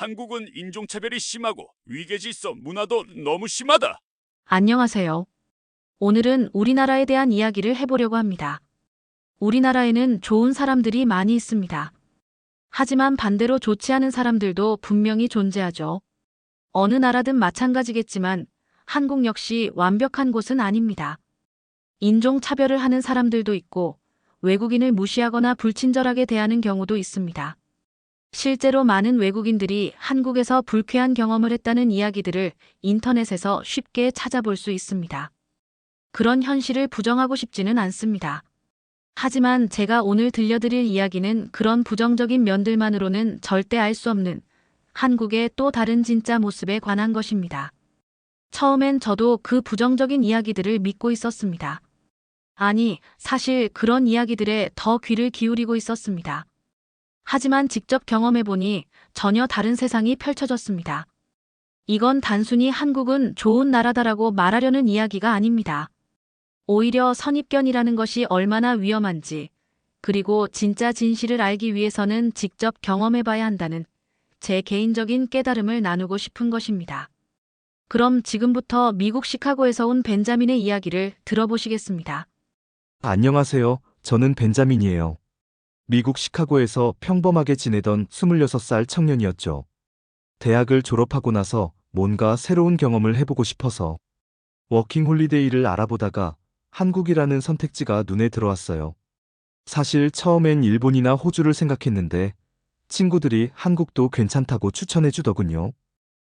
한국은 인종차별이 심하고 위계질서 문화도 너무 심하다. 안녕하세요. 오늘은 우리나라에 대한 이야기를 해보려고 합니다. 우리나라에는 좋은 사람들이 많이 있습니다. 하지만 반대로 좋지 않은 사람들도 분명히 존재하죠. 어느 나라든 마찬가지겠지만 한국 역시 완벽한 곳은 아닙니다. 인종 차별을 하는 사람들도 있고 외국인을 무시하거나 불친절하게 대하는 경우도 있습니다. 실제로 많은 외국인들이 한국에서 불쾌한 경험을 했다는 이야기들을 인터넷에서 쉽게 찾아볼 수 있습니다. 그런 현실을 부정하고 싶지는 않습니다. 하지만 제가 오늘 들려드릴 이야기는 그런 부정적인 면들만으로는 절대 알 수 없는 한국의 또 다른 진짜 모습에 관한 것입니다. 처음엔 저도 그 부정적인 이야기들을 믿고 있었습니다. 아니, 사실 그런 이야기들에 더 귀를 기울이고 있었습니다. 하지만 직접 경험해보니 전혀 다른 세상이 펼쳐졌습니다. 이건 단순히 한국은 좋은 나라다라고 말하려는 이야기가 아닙니다. 오히려 선입견이라는 것이 얼마나 위험한지, 그리고 진짜 진실을 알기 위해서는 직접 경험해봐야 한다는 제 개인적인 깨달음을 나누고 싶은 것입니다. 그럼 지금부터 미국 시카고에서 온 벤자민의 이야기를 들어보시겠습니다. 안녕하세요. 저는 벤자민이에요. 미국 시카고에서 평범하게 지내던 26살 청년이었죠. 대학을 졸업하고 나서 뭔가 새로운 경험을 해보고 싶어서 워킹 홀리데이를 알아보다가 한국이라는 선택지가 눈에 들어왔어요. 사실 처음엔 일본이나 호주를 생각했는데 친구들이 한국도 괜찮다고 추천해 주더군요.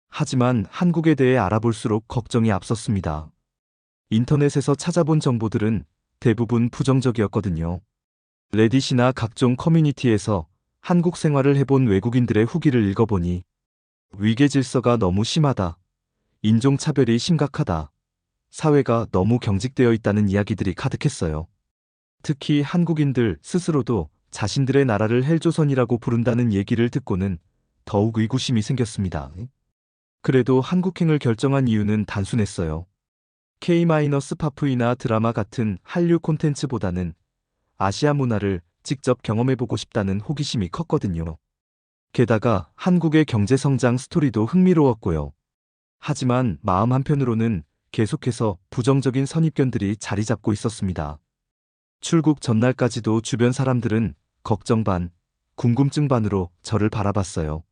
하지만 한국에 대해 알아볼수록 걱정이 앞섰습니다. 인터넷에서 찾아본 정보들은 대부분 부정적이었거든요. 레딧이나 각종 커뮤니티에서 한국 생활을 해본 외국인들의 후기를 읽어보니 위계 질서가 너무 심하다. 인종차별이 심각하다. 사회가 너무 경직되어 있다는 이야기들이 가득했어요. 특히 한국인들 스스로도 자신들의 나라를 헬조선이라고 부른다는 얘기를 듣고는 더욱 의구심이 생겼습니다. 그래도 한국행을 결정한 이유는 단순했어요. K-파프이나 드라마 같은 한류 콘텐츠보다는 아시아 문화를 직접 경험해보고 싶다는 호기심이 컸거든요. 게다가 한국의 경제 성장 스토리도 흥미로웠고요. 하지만 마음 한편으로는 계속해서 부정적인 선입견들이 자리 잡고 있었습니다. 출국 전날까지도 주변 사람들은 걱정 반, 궁금증 반으로 저를 바라봤어요.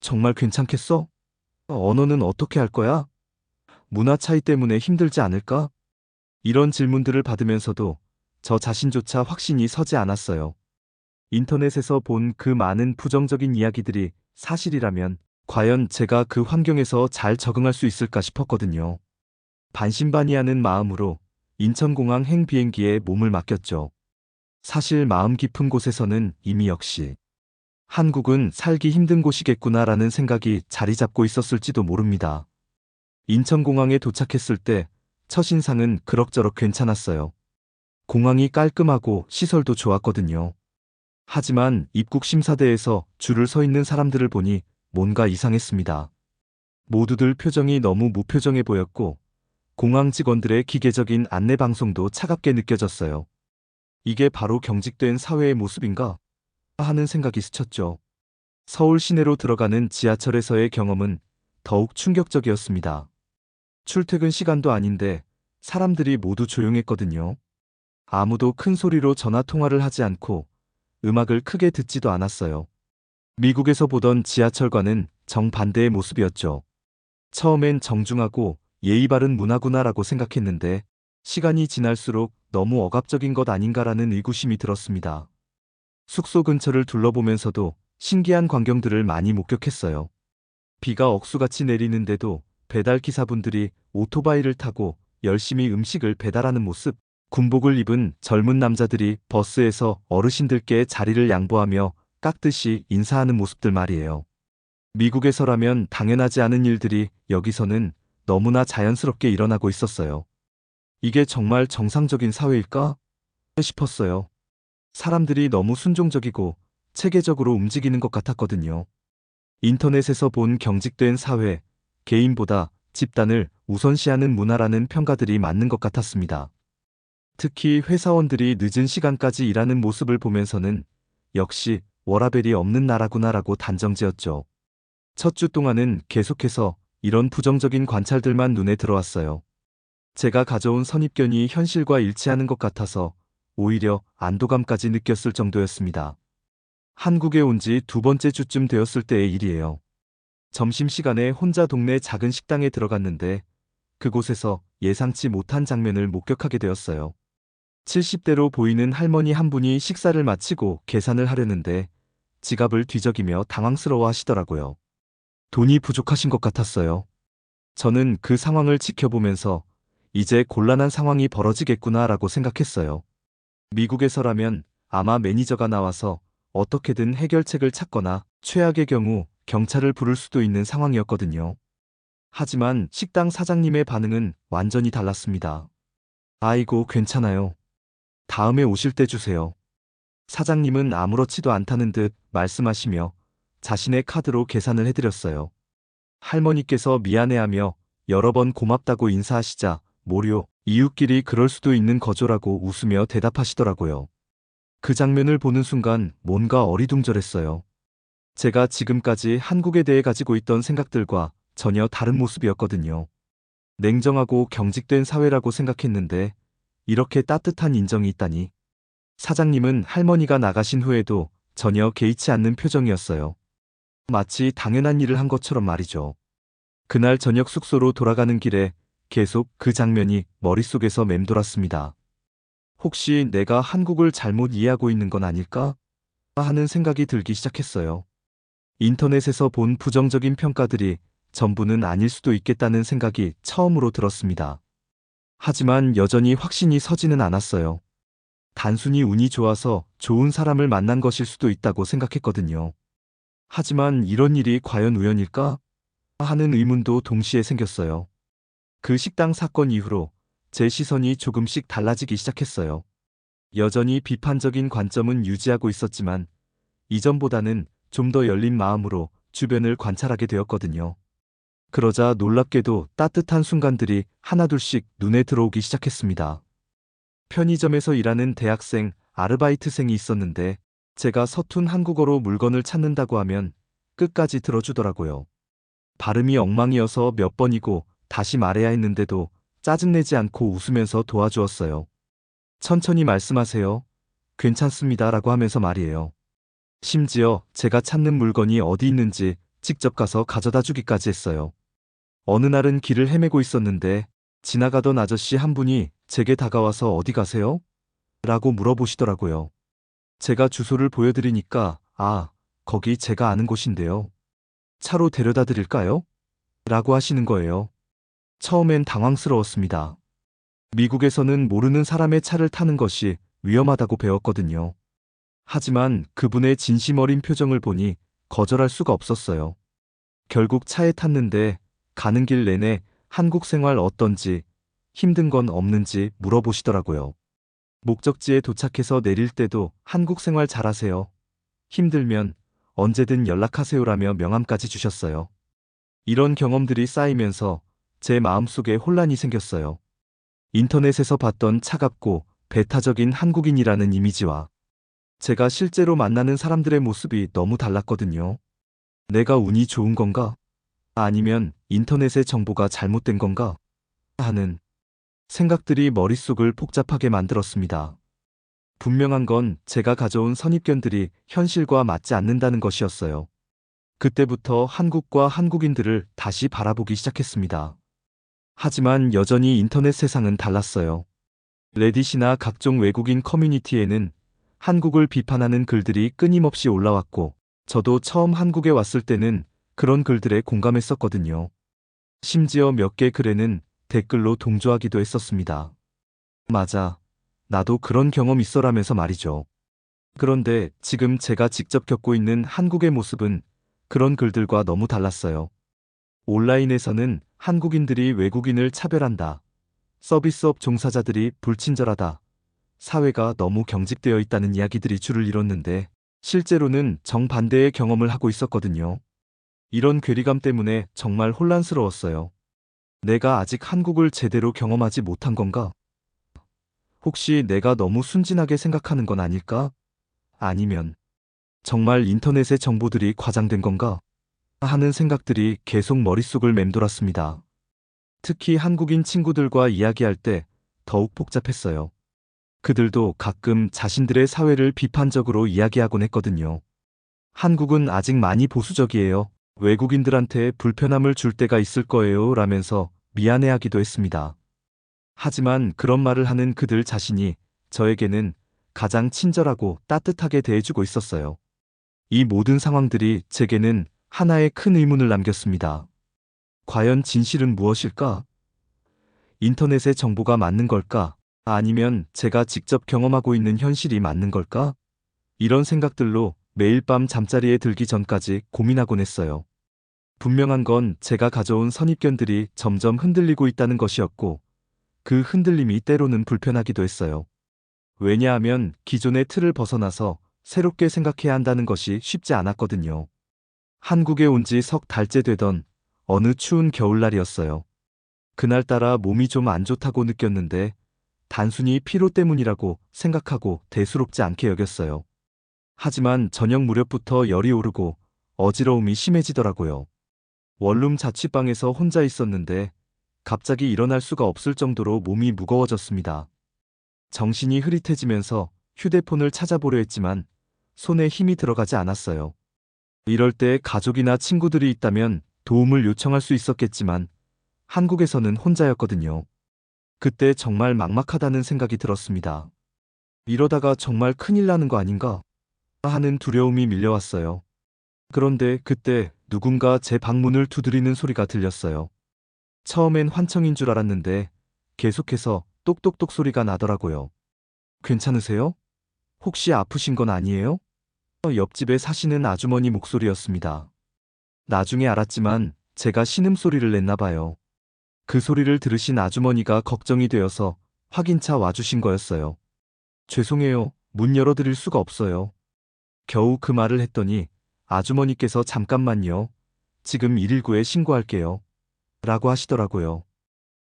정말 괜찮겠어? 언어는 어떻게 할 거야? 문화 차이 때문에 힘들지 않을까? 이런 질문들을 받으면서도 저 자신조차 확신이 서지 않았어요. 인터넷에서 본 그 많은 부정적인 이야기들이 사실이라면 과연 제가 그 환경에서 잘 적응할 수 있을까 싶었거든요. 반신반의하는 마음으로 인천공항 행 비행기에 몸을 맡겼죠. 사실 마음 깊은 곳에서는 이미 역시 한국은 살기 힘든 곳이겠구나라는 생각이 자리 잡고 있었을지도 모릅니다. 인천공항에 도착했을 때 첫인상은 그럭저럭 괜찮았어요. 공항이 깔끔하고 시설도 좋았거든요. 하지만 입국 심사대에서 줄을 서 있는 사람들을 보니 뭔가 이상했습니다. 모두들 표정이 너무 무표정해 보였고 공항 직원들의 기계적인 안내 방송도 차갑게 느껴졌어요. 이게 바로 경직된 사회의 모습인가? 하는 생각이 스쳤죠. 서울 시내로 들어가는 지하철에서의 경험은 더욱 충격적이었습니다. 출퇴근 시간도 아닌데 사람들이 모두 조용했거든요. 아무도 큰 소리로 전화 통화를 하지 않고 음악을 크게 듣지도 않았어요. 미국에서 보던 지하철과는 정반대의 모습이었죠. 처음엔 정중하고 예의 바른 문화구나라고 생각했는데 시간이 지날수록 너무 억압적인 것 아닌가라는 의구심이 들었습니다. 숙소 근처를 둘러보면서도 신기한 광경들을 많이 목격했어요. 비가 억수같이 내리는데도 배달 기사분들이 오토바이를 타고 열심히 음식을 배달하는 모습, 군복을 입은 젊은 남자들이 버스에서 어르신들께 자리를 양보하며 깍듯이 인사하는 모습들 말이에요. 미국에서라면 당연하지 않은 일들이 여기서는 너무나 자연스럽게 일어나고 있었어요. 이게 정말 정상적인 사회일까? 싶었어요. 사람들이 너무 순종적이고 체계적으로 움직이는 것 같았거든요. 인터넷에서 본 경직된 사회, 개인보다 집단을 우선시하는 문화라는 평가들이 맞는 것 같았습니다. 특히 회사원들이 늦은 시간까지 일하는 모습을 보면서는 역시 워라벨이 없는 나라구나라고 단정지었죠. 첫 주 동안은 계속해서 이런 부정적인 관찰들만 눈에 들어왔어요. 제가 가져온 선입견이 현실과 일치하는 것 같아서 오히려 안도감까지 느꼈을 정도였습니다. 한국에 온 지 두 번째 주쯤 되었을 때의 일이에요. 점심시간에 혼자 동네 작은 식당에 들어갔는데 그곳에서 예상치 못한 장면을 목격하게 되었어요. 70대로 보이는 할머니 한 분이 식사를 마치고 계산을 하려는데 지갑을 뒤적이며 당황스러워 하시더라고요. 돈이 부족하신 것 같았어요. 저는 그 상황을 지켜보면서 이제 곤란한 상황이 벌어지겠구나라고 생각했어요. 미국에서라면 아마 매니저가 나와서 어떻게든 해결책을 찾거나 최악의 경우 경찰을 부를 수도 있는 상황이었거든요. 하지만 식당 사장님의 반응은 완전히 달랐습니다. 아이고, 괜찮아요. 다음에 오실 때 주세요. 사장님은 아무렇지도 않다는 듯 말씀하시며 자신의 카드로 계산을 해드렸어요. 할머니께서 미안해하며 여러 번 고맙다고 인사하시자 모료, 이웃끼리 그럴 수도 있는 거조라고 웃으며 대답하시더라고요. 그 장면을 보는 순간 뭔가 어리둥절했어요. 제가 지금까지 한국에 대해 가지고 있던 생각들과 전혀 다른 모습이었거든요. 냉정하고 경직된 사회라고 생각했는데 이렇게 따뜻한 인정이 있다니. 사장님은 할머니가 나가신 후에도 전혀 개의치 않는 표정이었어요. 마치 당연한 일을 한 것처럼 말이죠. 그날 저녁 숙소로 돌아가는 길에 계속 그 장면이 머릿속에서 맴돌았습니다. 혹시 내가 한국을 잘못 이해하고 있는 건 아닐까? 하는 생각이 들기 시작했어요. 인터넷에서 본 부정적인 평가들이 전부는 아닐 수도 있겠다는 생각이 처음으로 들었습니다. 하지만 여전히 확신이 서지는 않았어요. 단순히 운이 좋아서 좋은 사람을 만난 것일 수도 있다고 생각했거든요. 하지만 이런 일이 과연 우연일까? 하는 의문도 동시에 생겼어요. 그 식당 사건 이후로 제 시선이 조금씩 달라지기 시작했어요. 여전히 비판적인 관점은 유지하고 있었지만 이전보다는 좀 더 열린 마음으로 주변을 관찰하게 되었거든요. 그러자 놀랍게도 따뜻한 순간들이 하나둘씩 눈에 들어오기 시작했습니다. 편의점에서 일하는 대학생, 아르바이트생이 있었는데 제가 서툰 한국어로 물건을 찾는다고 하면 끝까지 들어주더라고요. 발음이 엉망이어서 몇 번이고 다시 말해야 했는데도 짜증내지 않고 웃으면서 도와주었어요. 천천히 말씀하세요. 괜찮습니다. 라고 하면서 말이에요. 심지어 제가 찾는 물건이 어디 있는지 직접 가서 가져다 주기까지 했어요. 어느 날은 길을 헤매고 있었는데 지나가던 아저씨 한 분이 제게 다가와서 어디 가세요? 라고 물어보시더라고요. 제가 주소를 보여드리니까 아, 거기 제가 아는 곳인데요. 차로 데려다 드릴까요? 라고 하시는 거예요. 처음엔 당황스러웠습니다. 미국에서는 모르는 사람의 차를 타는 것이 위험하다고 배웠거든요. 하지만 그분의 진심 어린 표정을 보니 거절할 수가 없었어요. 결국 차에 탔는데 가는 길 내내 한국 생활 어떤지 힘든 건 없는지 물어보시더라고요. 목적지에 도착해서 내릴 때도 한국 생활 잘하세요. 힘들면 언제든 연락하세요라며 명함까지 주셨어요. 이런 경험들이 쌓이면서 제 마음속에 혼란이 생겼어요. 인터넷에서 봤던 차갑고 배타적인 한국인이라는 이미지와 제가 실제로 만나는 사람들의 모습이 너무 달랐거든요. 내가 운이 좋은 건가? 아니면 인터넷의 정보가 잘못된 건가? 하는 생각들이 머릿속을 복잡하게 만들었습니다. 분명한 건 제가 가져온 선입견들이 현실과 맞지 않는다는 것이었어요. 그때부터 한국과 한국인들을 다시 바라보기 시작했습니다. 하지만 여전히 인터넷 세상은 달랐어요. 레딧이나 각종 외국인 커뮤니티에는 한국을 비판하는 글들이 끊임없이 올라왔고, 저도 처음 한국에 왔을 때는 그런 글들에 공감했었거든요. 심지어 몇 개 글에는 댓글로 동조하기도 했었습니다. 맞아. 나도 그런 경험 있어라면서 말이죠. 그런데 지금 제가 직접 겪고 있는 한국의 모습은 그런 글들과 너무 달랐어요. 온라인에서는 한국인들이 외국인을 차별한다. 서비스업 종사자들이 불친절하다. 사회가 너무 경직되어 있다는 이야기들이 줄을 이뤘는데 실제로는 정반대의 경험을 하고 있었거든요. 이런 괴리감 때문에 정말 혼란스러웠어요. 내가 아직 한국을 제대로 경험하지 못한 건가? 혹시 내가 너무 순진하게 생각하는 건 아닐까? 아니면 정말 인터넷의 정보들이 과장된 건가? 하는 생각들이 계속 머릿속을 맴돌았습니다. 특히 한국인 친구들과 이야기할 때 더욱 복잡했어요. 그들도 가끔 자신들의 사회를 비판적으로 이야기하곤 했거든요. 한국은 아직 많이 보수적이에요. 외국인들한테 불편함을 줄 때가 있을 거예요. 라면서 미안해하기도 했습니다. 하지만 그런 말을 하는 그들 자신이 저에게는 가장 친절하고 따뜻하게 대해주고 있었어요. 이 모든 상황들이 제게는 하나의 큰 의문을 남겼습니다. 과연 진실은 무엇일까? 인터넷의 정보가 맞는 걸까? 아니면 제가 직접 경험하고 있는 현실이 맞는 걸까? 이런 생각들로 매일 밤 잠자리에 들기 전까지 고민하곤 했어요. 분명한 건 제가 가져온 선입견들이 점점 흔들리고 있다는 것이었고, 그 흔들림이 때로는 불편하기도 했어요. 왜냐하면 기존의 틀을 벗어나서 새롭게 생각해야 한다는 것이 쉽지 않았거든요. 한국에 온 지 석 달째 되던 어느 추운 겨울날이었어요. 그날따라 몸이 좀 안 좋다고 느꼈는데 단순히 피로 때문이라고 생각하고 대수롭지 않게 여겼어요. 하지만 저녁 무렵부터 열이 오르고 어지러움이 심해지더라고요. 원룸 자취방에서 혼자 있었는데 갑자기 일어날 수가 없을 정도로 몸이 무거워졌습니다. 정신이 흐릿해지면서 휴대폰을 찾아보려 했지만 손에 힘이 들어가지 않았어요. 이럴 때 가족이나 친구들이 있다면 도움을 요청할 수 있었겠지만 한국에서는 혼자였거든요. 그때 정말 막막하다는 생각이 들었습니다. 이러다가 정말 큰일 나는 거 아닌가 하는 두려움이 밀려왔어요. 그런데 그때 누군가 제 방문을 두드리는 소리가 들렸어요. 처음엔 환청인 줄 알았는데 계속해서 똑똑똑 소리가 나더라고요. 괜찮으세요? 혹시 아프신 건 아니에요? 옆집에 사시는 아주머니 목소리였습니다. 나중에 알았지만 제가 신음소리를 냈나 봐요. 그 소리를 들으신 아주머니가 걱정이 되어서 확인차 와주신 거였어요. 죄송해요. 문 열어드릴 수가 없어요. 겨우 그 말을 했더니 아주머니께서 잠깐만요. 지금 119에 신고할게요. 라고 하시더라고요.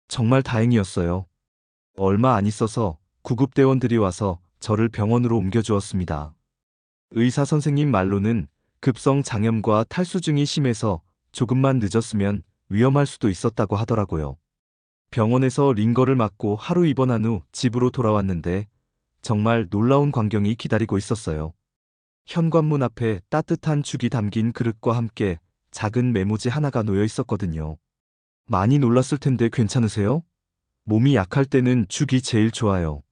정말 다행이었어요. 얼마 안 있어서 구급대원들이 와서 저를 병원으로 옮겨주었습니다. 의사 선생님 말로는 급성 장염과 탈수증이 심해서 조금만 늦었으면 위험할 수도 있었다고 하더라고요. 병원에서 링거를 맞고 하루 입원한 후 집으로 돌아왔는데 정말 놀라운 광경이 기다리고 있었어요. 현관문 앞에 따뜻한 죽이 담긴 그릇과 함께 작은 메모지 하나가 놓여 있었거든요. 많이 놀랐을 텐데 괜찮으세요? 몸이 약할 때는 죽이 제일 좋아요.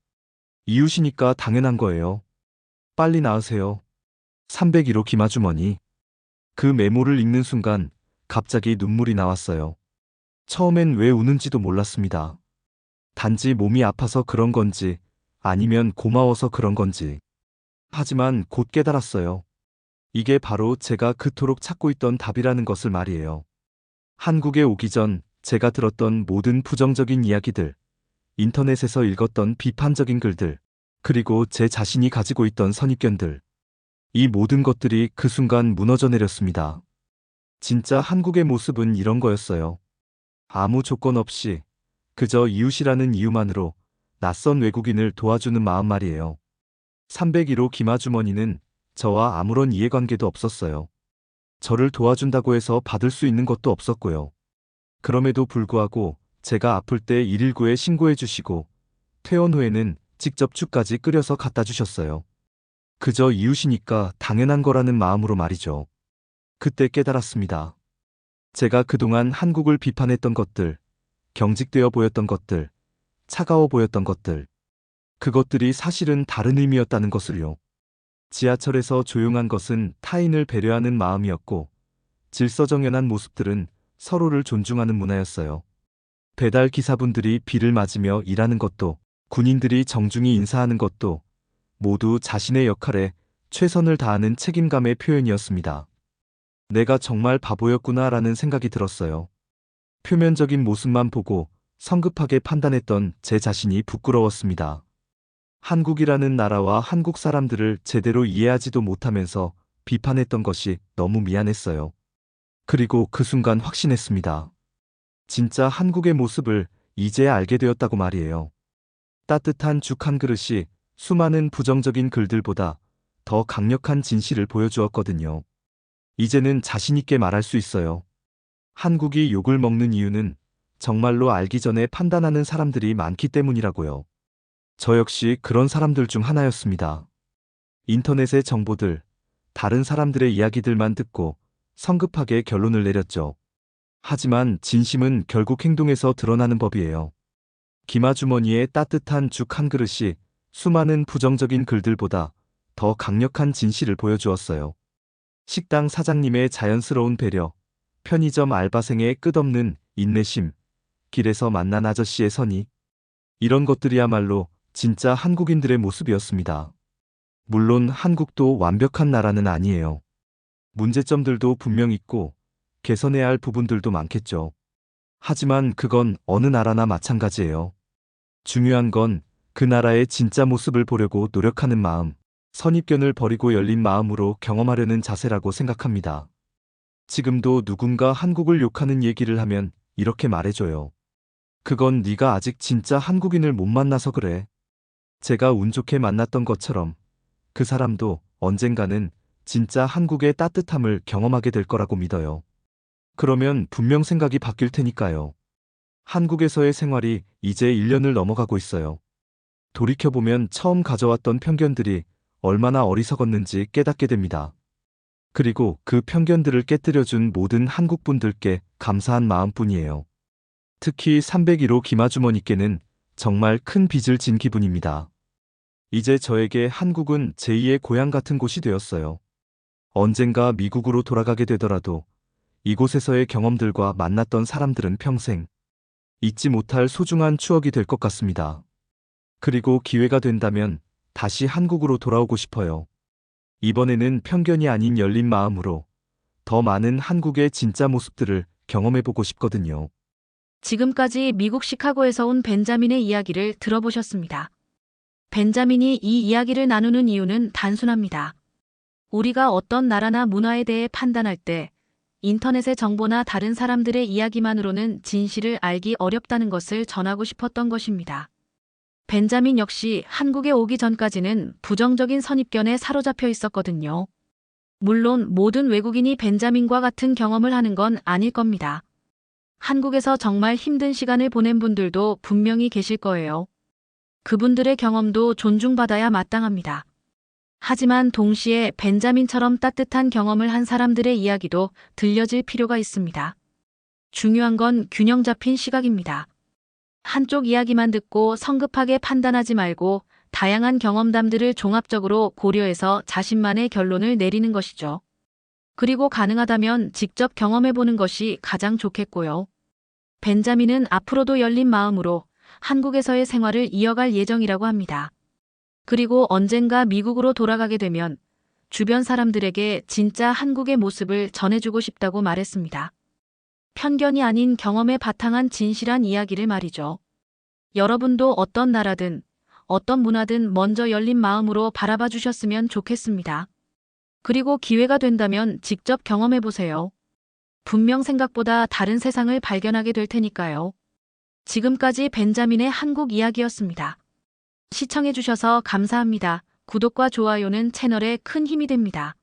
이웃이니까 당연한 거예요. 빨리 나으세요. 301호 김아주머니. 그 메모를 읽는 순간 갑자기 눈물이 나왔어요. 처음엔 왜 우는지도 몰랐습니다. 단지 몸이 아파서 그런 건지 아니면 고마워서 그런 건지. 하지만 곧 깨달았어요. 이게 바로 제가 그토록 찾고 있던 답이라는 것을 말이에요. 한국에 오기 전 제가 들었던 모든 부정적인 이야기들, 인터넷에서 읽었던 비판적인 글들, 그리고 제 자신이 가지고 있던 선입견들. 이 모든 것들이 그 순간 무너져 내렸습니다. 진짜 한국의 모습은 이런 거였어요. 아무 조건 없이 그저 이웃이라는 이유만으로 낯선 외국인을 도와주는 마음 말이에요. 301호 김아주머니는 저와 아무런 이해관계도 없었어요. 저를 도와준다고 해서 받을 수 있는 것도 없었고요. 그럼에도 불구하고 제가 아플 때 119에 신고해 주시고 퇴원 후에는 직접 죽까지 끓여서 갖다 주셨어요. 그저 이웃이니까 당연한 거라는 마음으로 말이죠. 그때 깨달았습니다. 제가 그동안 한국을 비판했던 것들, 경직되어 보였던 것들, 차가워 보였던 것들, 그것들이 사실은 다른 의미였다는 것을요. 지하철에서 조용한 것은 타인을 배려하는 마음이었고, 질서정연한 모습들은 서로를 존중하는 문화였어요. 배달 기사분들이 비를 맞으며 일하는 것도, 군인들이 정중히 인사하는 것도 모두 자신의 역할에 최선을 다하는 책임감의 표현이었습니다. 내가 정말 바보였구나 라는 생각이 들었어요. 표면적인 모습만 보고 성급하게 판단했던 제 자신이 부끄러웠습니다. 한국이라는 나라와 한국 사람들을 제대로 이해하지도 못하면서 비판했던 것이 너무 미안했어요. 그리고 그 순간 확신했습니다. 진짜 한국의 모습을 이제야 알게 되었다고 말이에요. 따뜻한 죽 한 그릇이 수많은 부정적인 글들보다 더 강력한 진실을 보여주었거든요. 이제는 자신있게 말할 수 있어요. 한국이 욕을 먹는 이유는 정말로 알기 전에 판단하는 사람들이 많기 때문이라고요. 저 역시 그런 사람들 중 하나였습니다. 인터넷의 정보들, 다른 사람들의 이야기들만 듣고 성급하게 결론을 내렸죠. 하지만 진심은 결국 행동에서 드러나는 법이에요. 김아주머니의 따뜻한 죽 한 그릇이 수많은 부정적인 글들보다 더 강력한 진실을 보여주었어요. 식당 사장님의 자연스러운 배려, 편의점 알바생의 끝없는 인내심, 길에서 만난 아저씨의 선의. 이런 것들이야말로 진짜 한국인들의 모습이었습니다. 물론 한국도 완벽한 나라는 아니에요. 문제점들도 분명 있고 개선해야 할 부분들도 많겠죠. 하지만 그건 어느 나라나 마찬가지예요. 중요한 건 그 나라의 진짜 모습을 보려고 노력하는 마음, 선입견을 버리고 열린 마음으로 경험하려는 자세라고 생각합니다. 지금도 누군가 한국을 욕하는 얘기를 하면 이렇게 말해줘요. 그건 네가 아직 진짜 한국인을 못 만나서 그래. 제가 운 좋게 만났던 것처럼 그 사람도 언젠가는 진짜 한국의 따뜻함을 경험하게 될 거라고 믿어요. 그러면 분명 생각이 바뀔 테니까요. 한국에서의 생활이 이제 1년을 넘어가고 있어요. 돌이켜보면 처음 가져왔던 편견들이 얼마나 어리석었는지 깨닫게 됩니다. 그리고 그 편견들을 깨뜨려준 모든 한국분들께 감사한 마음뿐이에요. 특히 301호 김아주머니께는 정말 큰 빚을 진 기분입니다. 이제 저에게 한국은 제2의 고향 같은 곳이 되었어요. 언젠가 미국으로 돌아가게 되더라도 이곳에서의 경험들과 만났던 사람들은 평생 잊지 못할 소중한 추억이 될 것 같습니다. 그리고 기회가 된다면 다시 한국으로 돌아오고 싶어요. 이번에는 편견이 아닌 열린 마음으로 더 많은 한국의 진짜 모습들을 경험해보고 싶거든요. 지금까지 미국 시카고에서 온 벤자민의 이야기를 들어보셨습니다. 벤자민이 이 이야기를 나누는 이유는 단순합니다. 우리가 어떤 나라나 문화에 대해 판단할 때 인터넷의 정보나 다른 사람들의 이야기만으로는 진실을 알기 어렵다는 것을 전하고 싶었던 것입니다. 벤자민 역시 한국에 오기 전까지는 부정적인 선입견에 사로잡혀 있었거든요. 물론 모든 외국인이 벤자민과 같은 경험을 하는 건 아닐 겁니다. 한국에서 정말 힘든 시간을 보낸 분들도 분명히 계실 거예요. 그분들의 경험도 존중받아야 마땅합니다. 하지만 동시에 벤자민처럼 따뜻한 경험을 한 사람들의 이야기도 들려질 필요가 있습니다. 중요한 건 균형 잡힌 시각입니다. 한쪽 이야기만 듣고 성급하게 판단하지 말고 다양한 경험담들을 종합적으로 고려해서 자신만의 결론을 내리는 것이죠. 그리고 가능하다면 직접 경험해보는 것이 가장 좋겠고요. 벤자민은 앞으로도 열린 마음으로 한국에서의 생활을 이어갈 예정이라고 합니다. 그리고 언젠가 미국으로 돌아가게 되면 주변 사람들에게 진짜 한국의 모습을 전해주고 싶다고 말했습니다. 편견이 아닌 경험에 바탕한 진실한 이야기를 말이죠. 여러분도 어떤 나라든 어떤 문화든 먼저 열린 마음으로 바라봐 주셨으면 좋겠습니다. 그리고 기회가 된다면 직접 경험해 보세요. 분명 생각보다 다른 세상을 발견하게 될 테니까요. 지금까지 벤자민의 한국 이야기였습니다. 시청해 주셔서 감사합니다. 구독과 좋아요는 채널에 큰 힘이 됩니다.